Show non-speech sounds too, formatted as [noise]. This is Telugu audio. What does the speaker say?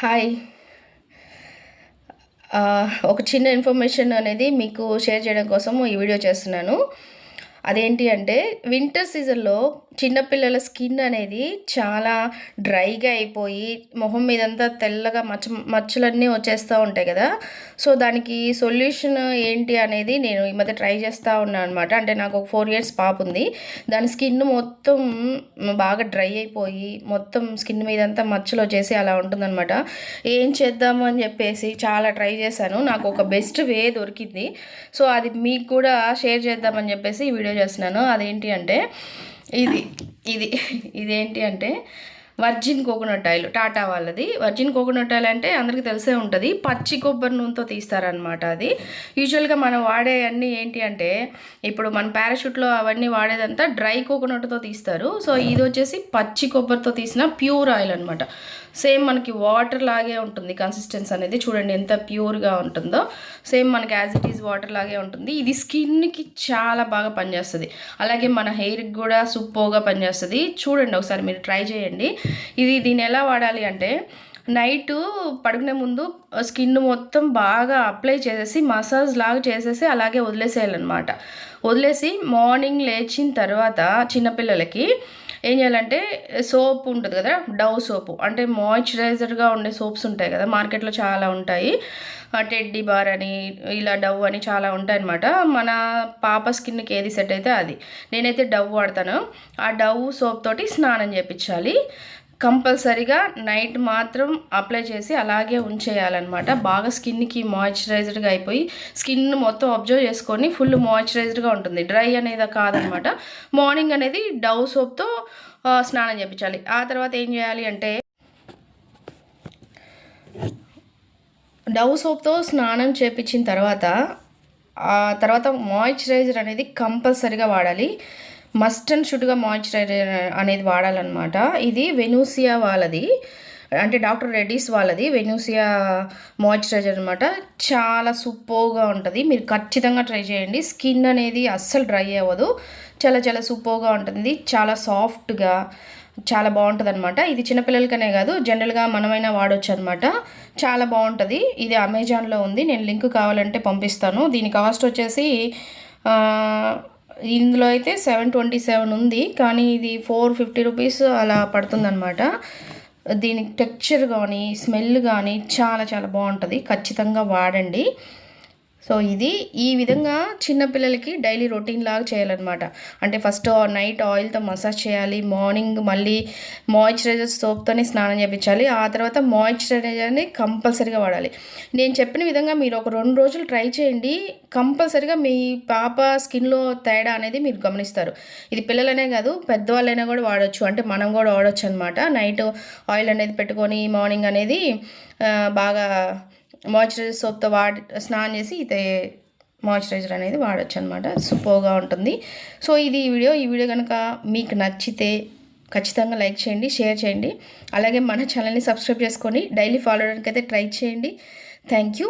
హాయ్ ఒక చిన్న ఇన్ఫర్మేషన్ అనేది మీకు షేర్ చేయడం కోసం ఈ వీడియో చేస్తున్నాను. అదేంటి అంటే వింటర్ సీజన్లో చిన్నపిల్లల స్కిన్ అనేది చాలా డ్రైగా అయిపోయి మొహం మీదంతా తెల్లగా మచ్చ మచ్చలన్నీ వచ్చేస్తూ ఉంటాయి కదా. సో దానికి సొల్యూషన్ ఏంటి అనేది నేను ఈ మధ్య ట్రై చేస్తూ ఉన్నాను అనమాట అంటే నాకు ఒక ఫోర్ ఇయర్స్ పాప ఉంది. దాని స్కిన్ మొత్తం బాగా డ్రై అయిపోయి మొత్తం స్కిన్ మీదంతా మచ్చలు వచ్చేసి అలా ఉంటుందన్నమాట. ఏం చేద్దాము అని చెప్పేసి చాలా ట్రై చేశాను. నాకు ఒక బెస్ట్ వే దొరికింది. సో అది మీకు కూడా షేర్ చేద్దామని చెప్పేసి ఈ వీడియో చేస్తున్నాను. అదేంటి అంటే ఇది ఇది [laughs] ఇదేంటి అంటే వర్జిన్ కోకోనట్ ఆయిల్ టాటా వాళ్ళది. వర్జిన్ కోకోనట్ ఆయిల్ అంటే అందరికీ తెలిసే ఉంటుంది. పచ్చి కొబ్బరి నూనెతో తీస్తారనమాట అది. యూజువల్గా మనం వాడే అన్నీ ఏంటి అంటే ఇప్పుడు మన పారాషూట్లో అవన్నీ వాడేదంతా డ్రై కోకోనట్తో తీస్తారు. సో ఇది వచ్చేసి పచ్చి కొబ్బరితో తీసిన ప్యూర్ ఆయిల్ అనమాట సేమ్ మనకి వాటర్ లాగే ఉంటుంది కన్సిస్టెన్స్ అనేది. చూడండి ఎంత ప్యూర్గా ఉంటుందో. సేమ్ మనకి యాజ్ ఇట్ ఈజ్ వాటర్ లాగే ఉంటుంది. ఇది స్కిన్కి చాలా బాగా పనిచేస్తుంది. అలాగే మన హెయిర్కి కూడా సూపర్గా పనిచేస్తుంది. చూడండి ఒకసారి మీరు ట్రై చేయండి. ఇది దీన్ని ఎలా వాడాలి అంటే నైట్ పడుకునే ముందు స్కిన్ మొత్తం బాగా అప్లై చేసేసి మసాజ్ లాగా చేసేసి అలాగే వదిలేసేయాలన్నమాట. వదిలేసి మార్నింగ్ లేచిన తర్వాత చిన్నపిల్లలకి ఏం చేయాలంటే సోప్ ఉంటుంది కదా డవ్ సోపు. అంటే మాయిశ్చరైజర్గా ఉండే సోప్స్ ఉంటాయి కదా మార్కెట్లో చాలా ఉంటాయి. టెడ్డీ బార్ అని ఇలా డవ్ అని చాలా ఉంటాయి అనమాట మన పాప స్కిన్కి ఏది సెట్ అయితే అది. నేనైతే డవ్ వాడతాను. ఆ డవ్ సోప్ తోటి స్నానం చేయించాలి కంపల్సరీగా నైట్ మాత్రం అప్లై చేసి అలాగే ఉంచేయాలన్నమాట. బాగా స్కిన్కి మాయిశ్చరైజ్డ్గా అయిపోయి స్కిన్ మొత్తం అబ్జర్వ్ చేసుకొని ఫుల్ మాయిశ్చరైజ్డ్గా ఉంటుంది. డ్రై అనేది కాదనమాట మార్నింగ్ అనేది డవ్ సోప్తో స్నానం చేయించాలి ఆ తర్వాత ఏం చేయాలి అంటే డవ్ సోప్తో స్నానం చేపించిన తర్వాత ఆ తర్వాత మాయిశ్చరైజర్ అనేది కంపల్సరీగా వాడాలి. మస్ట్ అండ్ షుడ్గా మాయిశ్చరైజర్ అనేది వాడాలన్నమాట. ఇది వెనూసియా వాళ్ళది. అంటే డాక్టర్ రెడ్డిస్ వాళ్ళది. వెనూసియా మాయిశ్చరైజర్ అనమాట చాలా సూపర్గా ఉంటుంది. మీరు ఖచ్చితంగా ట్రై చేయండి. స్కిన్ అనేది అస్సలు డ్రై అవ్వదు. చాలా చాలా సూపర్గా ఉంటుంది. చాలా సాఫ్ట్గా చాలా బాగుంటుంది అనమాట ఇది చిన్నపిల్లలకనే కాదు జనరల్గా మనమైనా వాడవచ్చు అనమాట చాలా బాగుంటుంది. ఇది అమెజాన్లో ఉంది. నేను లింక్ కావాలంటే పంపిస్తాను. దీని కాస్ట్ వచ్చేసి ఇందులో అయితే సెవెన్ ట్వంటీ సెవెన్ ఉంది కానీ ఇది ఫోర్ ఫిఫ్టీ రూపీస్ అలా పడుతుందన్నమాట. దీనికి టెక్చర్ కానీ స్మెల్ కానీ చాలా చాలా బాగుంటుంది. ఖచ్చితంగా వాడండి. సో ఇది ఈ విధంగా చిన్నపిల్లలకి డైలీ రొటీన్ లాగా చేయాలన్నమాట. అంటే ఫస్ట్ నైట్ ఆయిల్తో మసాజ్ చేయాలి మార్నింగ్ మళ్ళీ మాయిశ్చరైజర్ సోప్తోనే స్నానం చేయించాలి ఆ తర్వాత మాయిశ్చరైజర్ని కంపల్సరీగా వాడాలి. నేను చెప్పిన విధంగా మీరు ఒక రెండు రోజులు ట్రై చేయండి. కంపల్సరీగా మీ పాప స్కిన్లో తేడా అనేది మీరు గమనిస్తారు. ఇది పిల్లలనే కాదు పెద్దవాళ్ళైనా కూడా వాడచ్చు. అంటే మనం కూడా వాడచ్చు అనమాట నైట్ ఆయిల్ అనేది పెట్టుకొని మార్నింగ్ అనేది బాగా మాయిశ్చరైజర్ సోప్తో వాడి స్నానం చేసి ఇదే మాయిశ్చరైజర్ అనేది వాడచ్చు అనమాట సూపర్గా ఉంటుంది. సో ఇది ఈ వీడియో. ఈ వీడియో కనుక మీకు నచ్చితే ఖచ్చితంగా లైక్ చేయండి షేర్ చేయండి. అలాగే మన ఛానల్ని సబ్స్క్రైబ్ చేసుకొని డైలీ ఫాలో అవడానికి అయితే ట్రై చేయండి. Thank you.